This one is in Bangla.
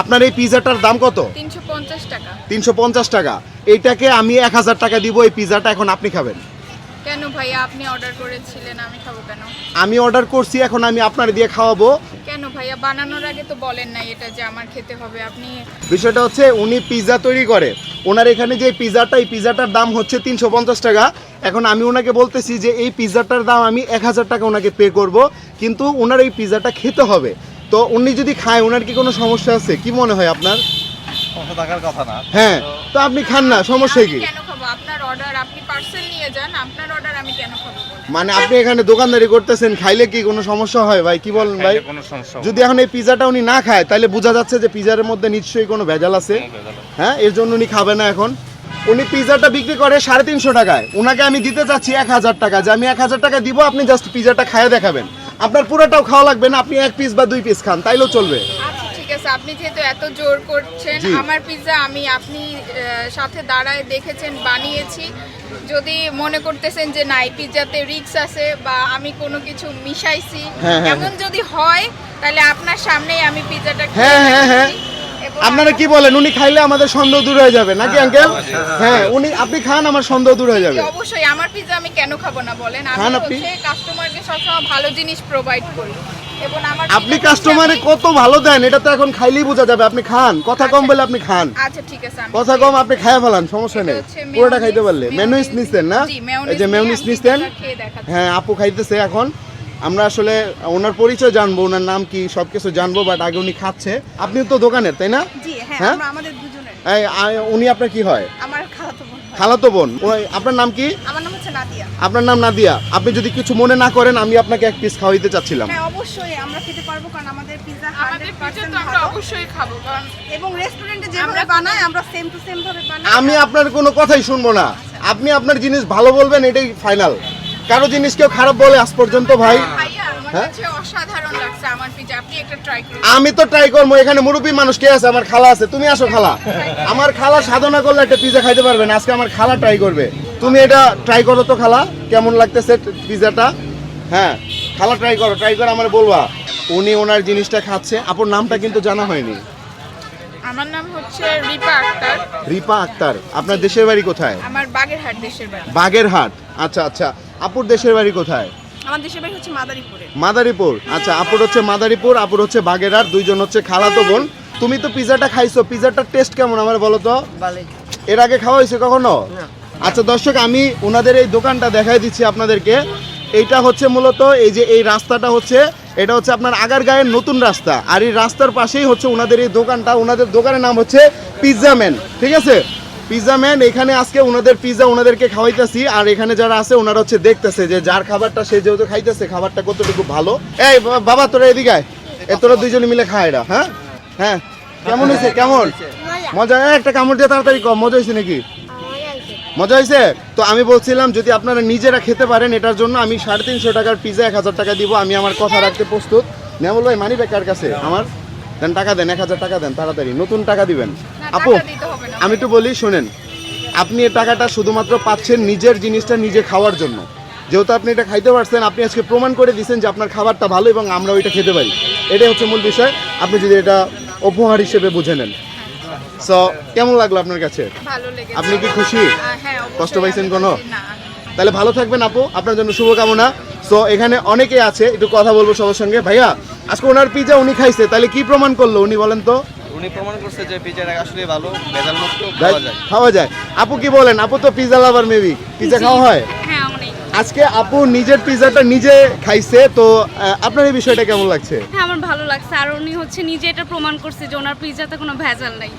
আপনার এই পিজাটার দাম কত? তিনশো পঞ্চাশ টাকা। এইটাকে আমি এক হাজার টাকা দিব এই পিজাটা এখন আপনি খাবেন। কেন ভাইয়া আপনি অর্ডার করেছিলেন আমি খাব কেন? আমি অর্ডার করছি এখন আমি আপনার দিয়ে খাওয়াবো। কেন ভাইয়া বানানোর আগে তো বলেন নাই এটা যে আমার খেতে হবে আপনি বিষয়টা হচ্ছে উনি পিৎজা তৈরি করে। ওনার এখানে যে পিৎজাটা এই পিৎজাটার দাম হচ্ছে তিনশো পঞ্চাশ টাকা। এখন আমি ওনাকে বলতেছি যে এই পিৎজাটার দাম আমি এক হাজার টাকা ওনাকে পে করব কিন্তু ওনার এই পিৎজাটা খেতে হবে। তো উনি যদি খায় ওনার কি কোনো সমস্যা আছে? কি মনে হয় আপনার? সমস্যা থাকার কথা না। হ্যাঁ তো আপনি খান না সমস্যা কি? কেন খাব? আপনার অর্ডার আপনি পার্সেল নিয়ে যান আপনার অর্ডার আমি কেন খাব বলেন? মানে আপনি এখানে দোকানদারি করতেছেন খাইলে কি কোনো সমস্যা হয়? ভাই কি বলেন ভাই? কোনো সমস্যা যদি এখন এই পিৎজাটা উনি না খায় তাহলে বোঝা যাচ্ছে যে পিৎজার মধ্যে নিশ্চয়ই কোনো ভেজাল আছে। হ্যাঁ এর জন্য উনি খাবে না এখন। উনি পিৎজাটা বিক্রি করে সাড়ে তিনশো টাকায়। ওনাকে আমি দিতে চাচ্ছি এক হাজার টাকা। যে আমি এক হাজার টাকা দিব আপনি জাস্ট পিৎজাটা খাইয়ে দেখাবেন। আপনার পুরোটাও খাওয়া লাগবে না আপনি এক পিস বা দুই পিস খান তাইলেও চলবে। আচ্ছা ঠিক আছে। আপনি যেহেতু এত জোর করছেন আমার পিৎজা আমি আপনি সাথে দাঁড়ায় দেখেছেন বানিয়েছি। যদি মনে করতেছেন যে না এই পিৎজাতে রিক্স আছে বা আমি কোনো কিছু মিশাইছি হ্যাঁ, হ্যাঁ, এমন যদি হয় তাহলে আপনার সামনেই আমি পিৎজাটা হ্যাঁ, হ্যাঁ, হ্যাঁ। আপনারা কি বলেন? উনি খাইলে আমাদের সন্দেহ দূর হয়ে যাবে নাকি আঙ্কেল হ্যাঁ উনি আপনি খান আমার সন্দেহ দূর হয়ে যাবে। অবশ্যই আমার পিৎজা আমি কেন খাব না বলেন? আমি খান আপনি? হচ্ছে কাস্টমারকে সবসময় ভালো জিনিস প্রোভাইড করি। আপনি কাস্টমারে কত ভালো দেন এটা তো এখন খাইলেই বোঝা যাবে আপনি খান। কথা কম বলে আপনি খান। আচ্ছা ঠিক আছে কথা কম আপনি খাইয়া ফেলান সমস্যা নেই। পুরোটা খাইতে পারলে। মেনুইস নিচ্ছেন না? জি, এই যে খেয়ে দেখাচ্ছি। হ্যাঁ আপু খাইতেছে এখন। আমরা আসলে ওনার পরিচয় জানব ওনার নাম কি সবকিছু জানব বাট আগে উনি খাচ্ছে। আপনিও তো দোকানের তাই না? হ্যাঁ হ্যাঁ? আমাদের দুজনের। উনি আপনার কি হয়? আমার খালাতো বোন খালাতো বোন। আপনার নাম কি? আমার নাম হচ্ছে নাদিয়া। আপনার নাম নাদিয়া। আপনি যদি কিছু মনে না করেন আমি আপনাকে এক পিস খাওয়াইতে চাচ্ছিলাম। হ্যাঁ অবশ্যই আমরা খেতে পারব কারণ আমাদের পিৎজা আমাদের পিৎজা তো আমরা অবশ্যই খাব কারণ এবং রেস্টুরেন্টে যেভাবে বানাই আমরা সেম টু সেম ভাবে বানাই। আমি আপনার কোনো কথাই শুনব না। আপনি আপনার জিনিস ভালো বলবেন এটাই ফাইনাল কারও জিনিস কেউ খারাপ বলে আজ পর্যন্ত ভাই। হ্যাঁ? আপনি আমি তো ট্রাই করব এখানে মুরব্বী মানুষ কে আছে? আমার খালা আছে। তুমি আসো খালা। আমার খালা সাধনা করলে একটা পিজা খাইতে পারবে না। আজকে আমার খালা ট্রাই করবে। তুমি এটা ট্রাই করো তো খালা। কেমন লাগতেছে পিজাটা হ্যাঁ খালা ট্রাই করো ট্রাই করে আমার বলবা। উনি ওনার জিনিসটা খাচ্ছে। আপুর নামটা কিন্তু জানা হয়নি। আমার নাম হচ্ছে রিপা আক্তার। রিপা আক্তার। আপনার দেশের বাড়ি কোথায়? আমার বাগেরহাট দেশের বাড়ি। বাগেরহাট। আচ্ছা আচ্ছা। আপুর দেশের বাড়ি কোথায়? আমার দেশের বাড়ি হচ্ছে মাদারীপুরে। মাদারীপুর। আচ্ছা আপুর হচ্ছে মাদারীপুর আপুর হচ্ছে বাগেরহাট দুইজন হচ্ছে খালাতো বোন। তুমি তো পিজাটা খাইছো পিজাটার টেস্ট কেমন আমার বলো তো? এর আগে খাওয়া হয়েছে কখনো? আচ্ছা দর্শক আমি ওনাদের এই দোকানটা দেখাই দিচ্ছি আপনাদেরকে। এইটা হচ্ছে মূলত এই যে এই রাস্তাটা হচ্ছে এটা হচ্ছে আপনার আগার আগারগাঁয়ের নতুন রাস্তা। আর এই রাস্তার পাশেই হচ্ছে ওনাদের এই দোকানটা ওনাদের দোকানের নাম হচ্ছে পিৎজা ম্যান ঠিক আছে? পিৎজা ম্যান এখানে আজকে ওনাদের পিৎজা ওনাদেরকে খাওয়াইতেছি। আর এখানে যারা আছে ওনারা হচ্ছে দেখতেছে যে যার খাবারটা সে যেহেতু খাইতেছে খাবারটা কতটুকু ভালো। এই বাবা তোরা এদিকে। এ তোরা দুইজনে মিলে খায় এটা হ্যাঁ? হ্যাঁ। কেমন হয়েছে? কেমন? মজা। একটা কামড় দিয়ে তাড়াতাড়ি কম মজা হয়েছে নাকি? মজা হয়েছে? তো আমি বলছিলাম যদি আপনারা নিজেরা খেতে পারেন এটার জন্য আমি সাড়ে তিনশো টাকার পিজা এক হাজার টাকা দিব। আমি আমার কথা রাখতে প্রস্তুত। নেমল ভাই মানি ব্যাগ কার কাছে? আমার? দেন টাকা দেন এক হাজার টাকা দেন তাড়াতাড়ি। নতুন টাকা দিবেন। আপু হবে না। আমি একটু বলি শোনেন আপনি এই টাকাটা শুধুমাত্র পাচ্ছেন নিজের জিনিসটা নিজে খাওয়ার জন্য। যেহেতু আপনি এটা খাইতে পারছেন আপনি আজকে প্রমাণ করে দিয়েছেন যে আপনার খাবারটা ভালো এবং আমরা ওইটা খেতে পারি। এটাই হচ্ছে মূল বিষয়। আপনি যদি এটা উপহার হিসেবে বুঝে নেন। সো কেমন লাগল আপনার কাছে? আপনি কি খুশি? হ্যাঁ কষ্ট পাইছেন কোনো? তাহলে ভালো থাকবেন আপু আপনার জন্য শুভকামনা। সো এখানে অনেকে আছে একটু কথা বলব সবার সঙ্গে। ভাইয়া আজকে ওনার পিজা উনি খাইছে তাহলে কি প্রমাণ করল উনি বলেন তো? উনি প্রমাণ করছে যে পিজাটা আসলে ভালো ভেজাল মুক্ত খাওয়া যায়। খাওয়া যায়। আপু কি বলেন? আপু তো পিজা লাভার মেবি পিজা খাওয়া হয়? হ্যাঁ অনেক। আজকে আপু নিজের পিজাটা নিজে খাইছে তো আপনার এই বিষয়টা কেমন লাগছে? হ্যাঁ আমার ভালো লাগছে। আর উনি হচ্ছে নিজে এটা প্রমাণ করছে যে ওনার পিজাতে কোনো ভেজাল নাই।